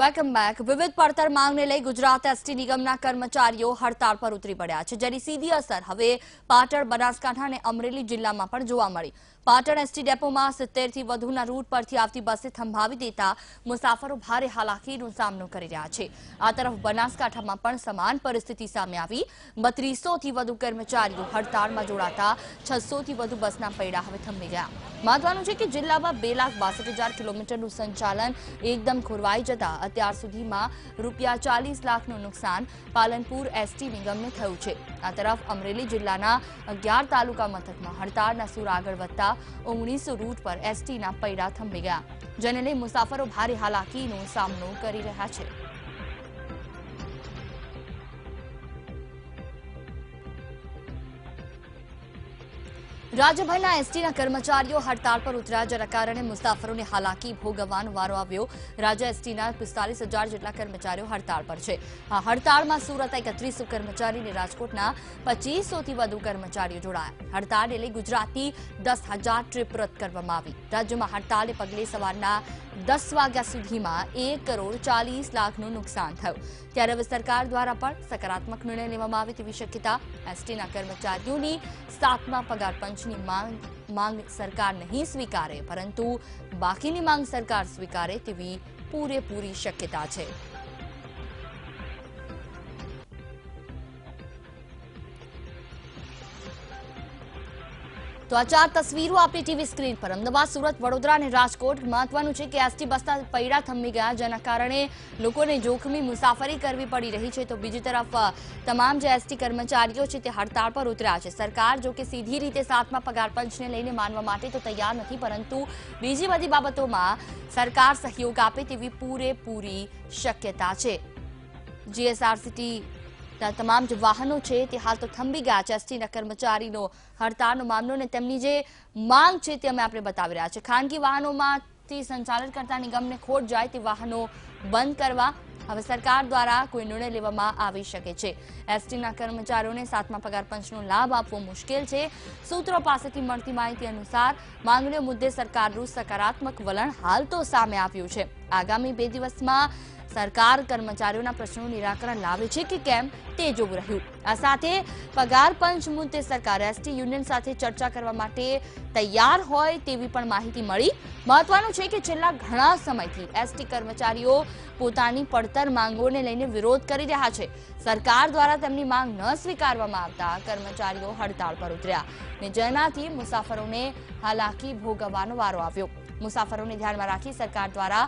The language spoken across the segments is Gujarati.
Welcome back. વિવિધ પડતર માંગને લઈ ગુજરાત એસટી નિગમના કર્મચારીઓ હડતાળ પર ઉતરી પડ્યા છે, જેની સીધી અસર હવે પાટણ, બનાસકાંઠા અને અમરેલી જિલ્લામાં પણ જોવા મળી. પાટણ એસટી ડેપોમાં સિત્તેરથી વધુના રૂટ પરથી આવતી બસે થંભાવી દેતા મુસાફરો ભારે હાલાકીનો સામનો કરી રહ્યા છે. આ તરફ બનાસકાંઠામાં પણ સમાન પરિસ્થિતિ સામે આવી. બત્રીસોથી વધુ કર્મચારીઓ હડતાળમાં જોડાતા, છસોથી વધુ બસના પૈડા હવે થંભી ગયા. મહત્વનું છે કે જિલ્લામાં બે લાખ બાસઠ હજાર કિલોમીટરનું સંચાલન એકદમ ખોરવાઈ જતા અત્યાર સુધીમાં રૂપિયા ચાલીસ લાખનું નુકસાન પાલનપુર એસટી નિગમને થયું છે. આ તરફ અમરેલી જિલ્લાના અગિયાર તાલુકા મથકમાં હડતાળના સૂર આગળ વધતા ઓગણીસો રૂટ પર એસટીના પૈડા થંભી ગયા. જેને લઈ મુસાફરો ભારે હાલાકીનો સામનો કરી રહ્યા છે. રાજ્યભરના એસટીના કર્મચારીઓ હડતાળ પર ઉતર્યા જેના કારણે મુસાફરોને હાલાકી ભોગવવાનો વારો આવ્યો. રાજ્ય એસટીના પિસ્તાલીસ જેટલા કર્મચારીઓ હડતાળ પર છે. આ હડતાળમાં સુરત એકત્રીસો કર્મચારી અને રાજકોટના પચીસોથી વધુ કર્મચારીઓ જોડાયા. હડતાળને લઈ ગુજરાતની દસ ટ્રીપ રદ કરવામાં આવી. રાજ્યમાં હડતાળને પગલે સવારના દસ વાગ્યા સુધીમાં એક કરોડ ચાલીસ લાખનું નુકસાન થયું. ત્યારે હવે સરકાર દ્વારા પણ સકારાત્મક નિર્ણય લેવામાં આવે તેવી શક્યતા એસટીના કર્મચારીઓની સાતમા પગાર પંચની માંગ માંગ સરકાર નહીં સ્વીકારે, પરંતુ બાકીની માંગ સરકાર સ્વીકારે તેવી પૂરેપૂરી શક્યતા છે. તો આ ચાર તસવીરો આપણી ટીવી સ્ક્રીન પર. અમદાવાદ, સુરત, વડોદરા અને રાજકોટ મહત્વનું છે કે એસટી બસના પૈડા થંભી ગયા, જેના કારણે લોકોને જોખમી મુસાફરી કરવી પડી રહી છે. તો બીજી તરફ તમામ જે એસટી કર્મચારીઓ છે તે હડતાળ પર ઉતર્યા છે. સરકાર જો કે સીધી રીતે સાતમા પગાર પંચને લઈને માનવા માટે તો તૈયાર નથી, પરંતુ બીજી બધી બાબતોમાં સરકાર સહયોગ આપે તેવી પૂરેપૂરી શક્યતા છે. જીએસઆરસીટી તમામ જે વાહનો છે તે હાલ તો થંભી ગયા છે. એસટીના કર્મચારીનો હડતાળનો મામલો અને તેમની જે માંગ છે તે અમે આપણે બતાવી રહ્યા છે ખાનગી વાહનોમાંથી સંચાલન કરતા નિગમને ખોટ જાય તે વાહનો બંધ કરવા હવે સરકાર દ્વારા કોઈ નિર્ણય લેવામાં આવી શકે છે. એસટીના કર્મચારીઓને સાતમા પગાર પંચનો લાભ આપવો મુશ્કેલ છે. સૂત્રો પાસેથી મળતી માહિતી અનુસાર માંગણીઓ મુદ્દે સરકારનું સકારાત્મક વલણ હાલ તો સામે આવ્યું છે. આગામી બે દિવસમાં સરકાર કર્મચારીઓના પ્રશ્નોનું નિરાકરણ લાવે છે કે કેમ તે જોવું રહ્યું. આ સાથે પગાર પંચ મુદ્દે સરકાર એસટી યુનિયન સાથે ચર્ચા કરવા માટે તૈયાર હોય તેવી પણ માહિતી મળી. મહત્વનું છે કે છેલ્લા ઘણા સમયથી એસટી કર્મચારીઓ પોતાની પડતર માંગોને લઈને વિરોધ કરી રહ્યા છે. સરકાર દ્વારા તેમની માંગ ન સ્વીકારવામાં આવતા કર્મચારીઓ હડતાળ પર ઉતર્યા ને જેનાથી મુસાફરોને હાલાકી ભોગવવાનો વારો આવ્યો. મુસાફરોને ધ્યાનમાં રાખી સરકાર દ્વારા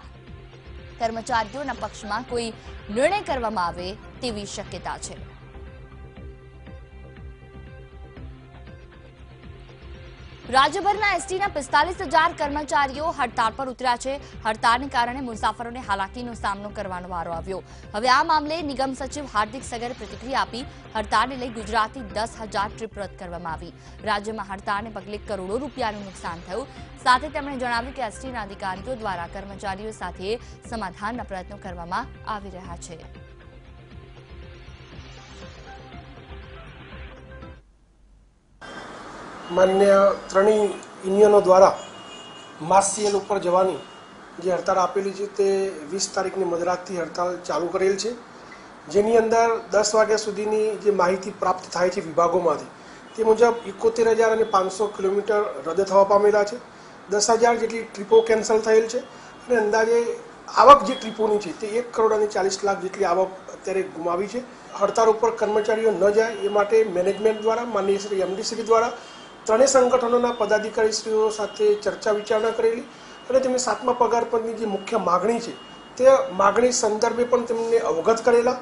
કર્મચારીઓના પક્ષમાં કોઈ નિર્ણય કરવામાં આવે તેવી શક્યતા છે. રાજ્યભરના એસટીના પિસ્તાલીસ હજાર કર્મચારીઓ હડતાળ પર ઉતર્યા છે. હડતાળને કારણે મુસાફરોને હાલાકીનો સામનો કરવાનો વારો આવ્યો. હવે આ મામલે નિગમ સચિવ હાર્દિક સગરે પ્રતિક્રિયા આપી હડતાળને લઈ ગુજરાતની દસ ટ્રીપ રદ કરવામાં આવી. રાજ્યમાં હડતાળને પગલે કરોડો રૂપિયાનું નુકસાન થયું. સાથે તેમણે જણાવ્યું કે એસટીના અધિકારીઓ દ્વારા કર્મચારીઓ સાથે સમાધાનના પ્રયત્નો કરવામાં આવી રહ્યા છે. માન્ય ત્રણેય યુનિયનો દ્વારા માસીએલ ઉપર જવાની જે હડતાળ આપેલી છે તે વીસ તારીખની મધરાતથી હડતાળ ચાલુ કરેલ છે. જેની અંદર દસ વાગ્યા સુધીની જે માહિતી પ્રાપ્ત થાય છે વિભાગોમાંથી તે મુજબ એકોતેર હજાર અને પાંચસો કિલોમીટર રદ થવા પામેલા છે. દસ હજાર જેટલી ટ્રીપો કેન્સલ થયેલ છે અને અંદાજે આવક જે ટ્રીપોની છે તે એક કરોડ અને ચાલીસ લાખ જેટલી આવક અત્યારે ગુમાવી છે. હડતાળ ઉપર કર્મચારીઓ ન જાય એ માટે મેનેજમેન્ટ દ્વારા, માનનીય શ્રી એમડી શ્રી દ્વારા ત્રણેય સંગઠનોના પદાધિકારીશ્રીઓ સાથે ચર્ચા વિચારણા કરેલી અને તેમની સાતમા પગાર પરની જે મુખ્ય માગણી છે તે માગણી સંદર્ભે પણ તેમને અવગત કરેલા.